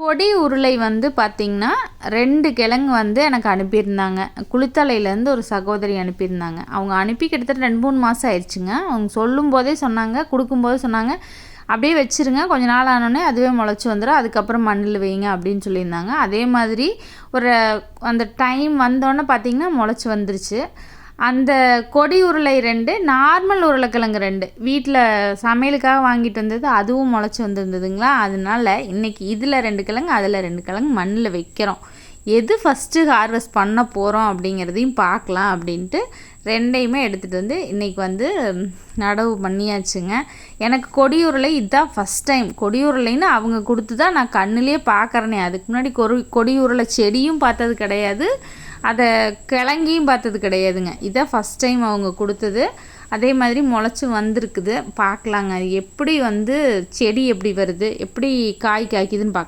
கொடி உருளை வந்து பார்த்திங்கன்னா ரெண்டு கிழங்கு வந்து எனக்கு அனுப்பியிருந்தாங்க. குளித்தலையிலேருந்து ஒரு சகோதரி அனுப்பியிருந்தாங்க. அவங்க அனுப்பி கிட்டத்தட்ட ரெண்டு மூணு மாதம் ஆயிடுச்சுங்க. அவங்க சொல்லும் போதே சொன்னாங்க கொடுக்கும்போது சொன்னாங்க. அப்படியே வச்சுருங்க. கொஞ்ச நாள் ஆனோடனே அதுவே முளைச்சி வந்துடும் அதுக்கப்புறம் மண்ணில் வைங்க அப்படின்னு சொல்லியிருந்தாங்க. அதே மாதிரி ஒரு அந்த டைம் வந்தோடனே பார்த்திங்கன்னா முளைச்சி வந்துருச்சு. அந்த கொடி உருளை ரெண்டு நார்மல் உருளைக்கிழங்கு ரெண்டு. வீட்டில் சமையலுக்காக வாங்கிட்டு வந்தது அதுவும் முளைச்சி வந்துருந்ததுங்களா? அதனால இன்றைக்கி இதில் ரெண்டு கிழங்கு அதில் ரெண்டு கிழங்கு மண்ணில் வைக்கிறோம். எது ஃபஸ்ட்டு ஹார்வெஸ்ட் பண்ண போகிறோம் அப்படிங்கிறதையும் பார்க்கலாம் அப்படின்ட்டு ரெண்டையுமே எடுத்துகிட்டு வந்து இன்றைக்கி வந்து நடவு பண்ணியாச்சுங்க. எனக்கு கொடியுருளை இதுதான் ஃபஸ்ட் டைம் கொடியுருளைன்னு அவங்க கொடுத்து தான் நான் கண்ணுலேயே பார்க்குறேனே. அதுக்கு முன்னாடி கொடி கொடியுருளை செடியும் பார்த்தது கிடையாது. அதை கிழங்கியும் பார்த்தது கிடையாதுங்க. இதான் ஃபஸ்ட் டைம் அவங்க கொடுத்தது. அதே மாதிரி முளைச்சி வந்திருக்குது. பார்க்கலாங்க. அது எப்படி வந்து செடி எப்படி வருது? எப்படி காய் காய்க்குதுன்னு பார்க்க